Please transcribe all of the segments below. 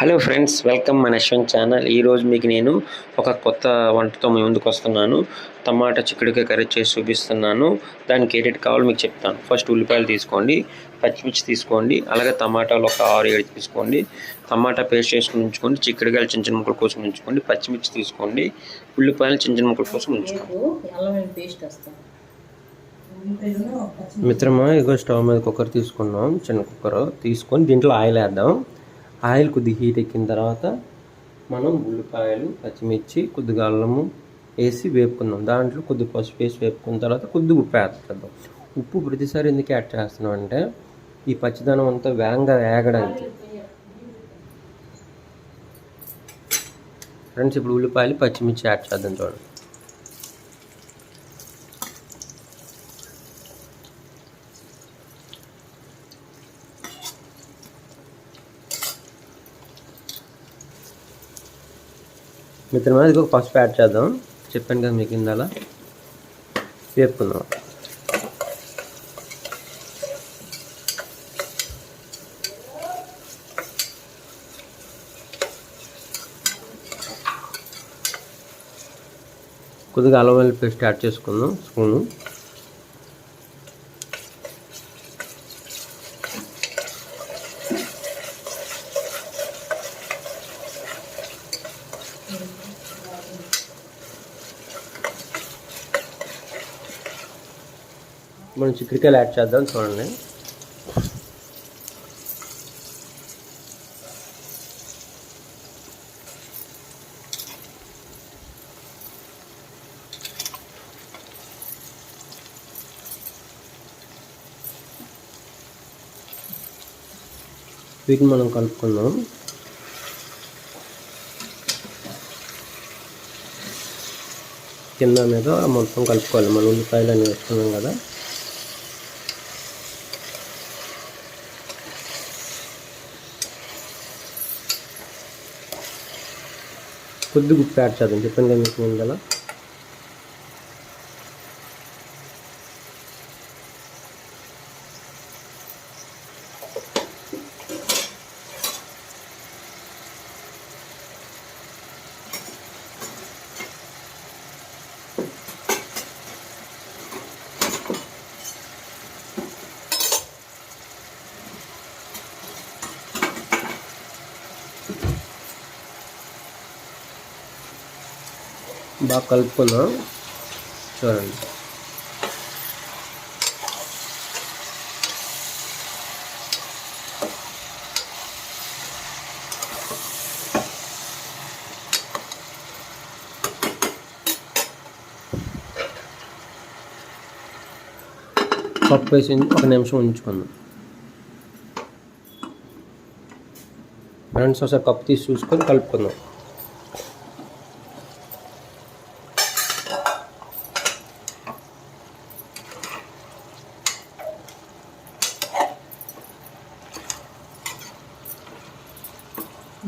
Hello friends welcome మన Yashwant channel ఈరోజు మీకు నేను ఒక కొత్త వంటతో మీ ముందుకు వస్తున్నాను. టమాటా చిక్కుడుకాయ కర్రీ చేసి చూపిస్తున్నాను. దానికి ఏటేటి కావాలో మీకు చెప్తాను. ఫస్ట్ ఉల్లిపాయలు తీసుకోండి పచ్చిమిర్చి తీసుకోండి అలాగే టమాటాలు ఒక ఆరు ఏడు తీసుకోండి. టమాటా పేస్ట్ చేసుకుని ఉంచుకోండి చిక్కుడుకాయలు చిన్న చిన్న ముక్కల కోసం ఉంచుకోండి పచ్చిమిర్చి తీసుకోండి ఉల్లిపాయలు చిన్న చిన్న ముక్కల కోసం ఉంచుకోండి. మిత్రమా ఇగో స్టవ్ మీద కుక్కర్ తీసుకున్నాం చిన్న కుక్కర్. తీసుకొని దీంట్లో ఆయిల్ వేద్దాం. ఆయిల్ కొద్దిగా హీట్ ఎక్కిన తర్వాత మనం ఉల్లిపాయలు పచ్చిమిర్చి కొద్దిగా అల్లము వేసి వేపుకుందాం. దాంట్లో కొద్దిగా పసుపు వేసి వేపుకున్న తర్వాత కొద్దిగా ఉప్పు యాడ్ చేద్దాం. ఉప్పు ప్రతిసారి ఎందుకు యాడ్ చేస్తున్నాం అంటే ఈ పచ్చిదనం అంతా వేగంగా వేగడానికి. ఫ్రెండ్స్ ఇప్పుడు ఉల్లిపాయలు పచ్చిమిర్చి యాడ్ చేద్దాం చూడండి. మిత్రమా ఇది ఒక పసుపు యాడ్ చేద్దాం. చెప్పాను కదా మీకు ఇందాల. వేపుకుందాం. కొద్దిగా అల్లం వెల్లుల్లి పేస్ట్ యాడ్ చేసుకుందాం స్పూను. మనం చిక్కుడుకాయలు యాడ్ చేద్దాం చూడండి. వీటిని మనం కలుపుకుందాం. కింద మీద మొత్తం కలుపుకోవాలి. మనం ఉల్లిపాయలు అని వేసుకున్నాం కదా. కొద్దిగా ఉప్పు యాడ్ చేద్దాం. చెప్పాను కదా మీకు ముందల. బాగా కలుపుకుందాం. చూడండి. పప్పు వేసి ఒక నిమిషం ఉంచుకుందాం. ఫ్రెండ్స్ ఒకసారి కప్పు తీసి చూసుకొని కలుపుకుందాం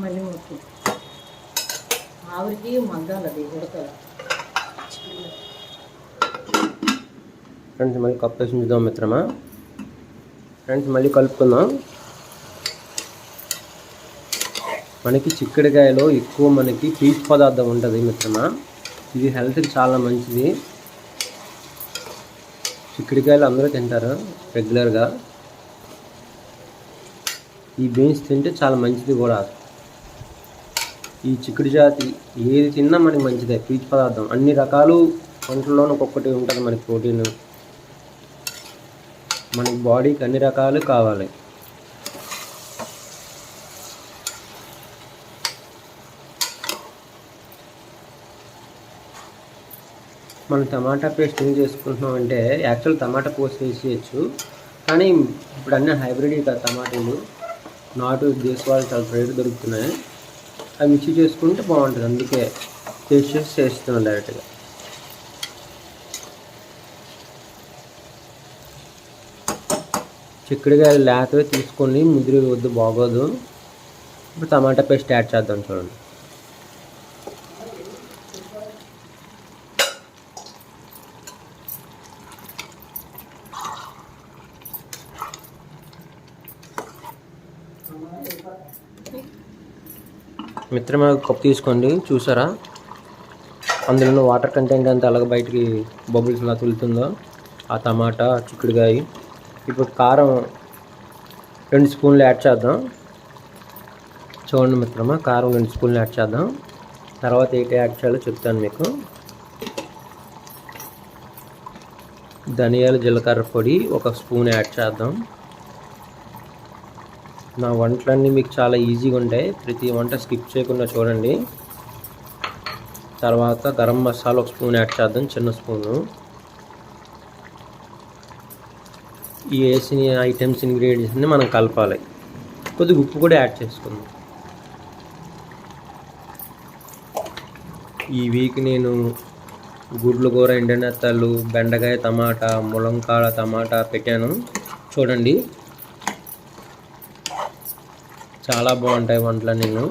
మళ్ళీ ఉప్పు ఆవిరికి మగ్గాలి అది ఉడకాలి. ఫ్రెండ్స్ మళ్ళీ కప్పు వేసి ఉంచుదాం మిత్రమా? ఫ్రెండ్స్ మళ్ళీ కలుపుకుందాం. మనకి చిక్కడికాయలో ఎక్కువ మనకి పీచు పదార్థం ఉంటుంది మిత్రమా? ఇది హెల్త్కి చాలా మంచిది. చిక్కుడుకాయలు అందరూ తింటారు రెగ్యులర్గా ఈ బీన్స్ తింటే చాలా మంచిది కూడా. ఈ చిక్కుడు జాతి ఏది తిన్నా మనకి మంచిదే. పీచు పదార్థం. అన్ని రకాలు వంటల్లోనూ ఒక్కొక్కటి ఉంటుంది మనకి ప్రోటీన్. మనకి బాడీకి అన్ని రకాలు కావాలి. మనం టమాటా పేస్ట్ ఏం చేసుకుంటున్నాం అంటే యాక్చువల్ టమాటా పోస్ట్ వేసేయచ్చు. కానీ ఇప్పుడు అన్నీ హైబ్రిడ్ కదా టమాటాలు నాటు దేశవాళ్ళు చాలా రేటు దొరుకుతున్నాయి. అవి మిక్స్ చేసుకుంటే బాగుంటుంది. అందుకే టేస్ట్ చేసి చేస్తున్నాం డైరెక్ట్గా. చిక్కుడుకాయలు లేతవే తీసుకొని ముదిరి వద్దు బాగోదు. ఇప్పుడు టమాటా పేస్ట్ యాడ్ చేద్దాం చూడండి. మిత్రమా కప్పు తీసుకోండి చూసారా? అందులో ఉన్న వాటర్ కంటెంట్ అంతా అలాగ బయటికి బబుల్స్ ఎలా తులుతుందో ఆ టమాటా చిక్కుడుకాయ ఇప్పుడు కారం రెండు స్పూన్లు యాడ్ చేద్దాం. చూడండి మిత్రమా కారం రెండు స్పూన్లు యాడ్ చేద్దాం. తర్వాత ఏంటి యాడ్ చేయాలో చెప్తాను మీకు. ధనియాల జీలకర్ర పొడి ఒక స్పూన్ యాడ్ చేద్దాం. నా వంటలన్నీ మీకు చాలా ఈజీగా ఉంటాయి. ప్రతి వంట స్కిప్ చేయకుండా చూడండి. తర్వాత గరం మసాలా ఒక స్పూన్ యాడ్ చేద్దాం చిన్న స్పూను. ఈ వేసిన ఐటమ్స్ ఇంగ్రీడియంట్స్ని మనం కలపాలి. కొద్దిగా ఉప్పు కూడా యాడ్ చేసుకుందాం. ఈ వీక్ నేను గుడ్లు కూర ఎండినెత్తలు బెండకాయ టమాటా ములంకాడ టమాటా పెట్టాను. చూడండి. చాలా బాగుంటాయి వంటలు నేను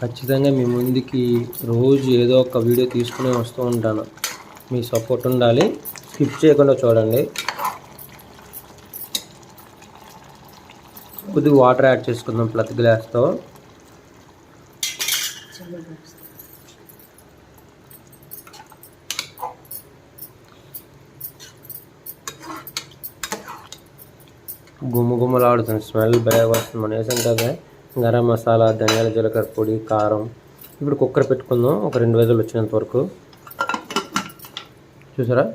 ఖచ్చితంగా మీ ముందుకి రోజు ఏదో ఒక వీడియో తీసుకునే వస్తూ ఉంటాను. మీ సపోర్ట్ ఉండాలి. స్కిప్ చేయకుండా చూడండి. కొద్దిగా వాటర్ యాడ్ చేసుకుందాం ప్రతి గ్లాస్తో. గుమ్మ స్మెల్ బాగా వస్తుంది. మనం వేసాం కదా గరం మసాలా ధనియాల జీలకర్ర పొడి కారం. ఇప్పుడు కుక్కర్ పెట్టుకుందాం. ఒక రెండు వేజులు వచ్చినంత వరకు. చూసారా?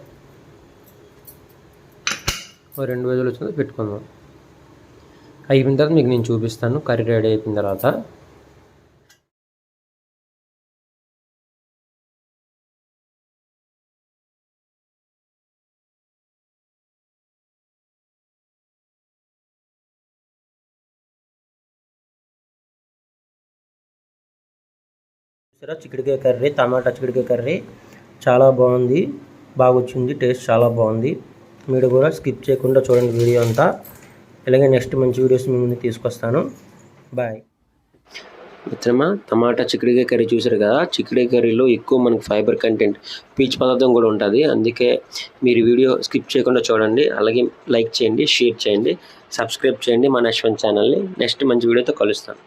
ఒక రెండు వేజులు వచ్చినంత పెట్టుకుందాం. అయిపోయిన తర్వాత మీకు నేను చూపిస్తాను. కర్రీ రెడీ అయిపోయిన తర్వాత. చూసారా చిక్కుడుకాయ కర్రీ టమాటా చిక్కుడుకాయ కర్రీ చాలా బాగుంది బాగా వచ్చింది టేస్ట్ చాలా బాగుంది. మీరు కూడా స్కిప్ చేయకుండా చూడండి వీడియో అంతా. ఇలాగే నెక్స్ట్ మంచి వీడియోస్ మీ ముందు తీసుకొస్తాను. బాయ్. మిత్రమా టమాటా చిక్కుడుకాయ కర్రీ చూసారు కదా? చిక్కుడుకాయ కర్రీలో ఎక్కువ మనకి ఫైబర్ కంటెంట్ పీచు పదార్థం కూడా ఉంటుంది. అందుకే మీరు వీడియో స్కిప్ చేయకుండా చూడండి. అలాగే లైక్ చేయండి షేర్ చేయండి సబ్స్క్రైబ్ చేయండి మన యశ్వంత్ ఛానల్ని నెక్స్ట్ మంచి వీడియోతో కలుస్తాను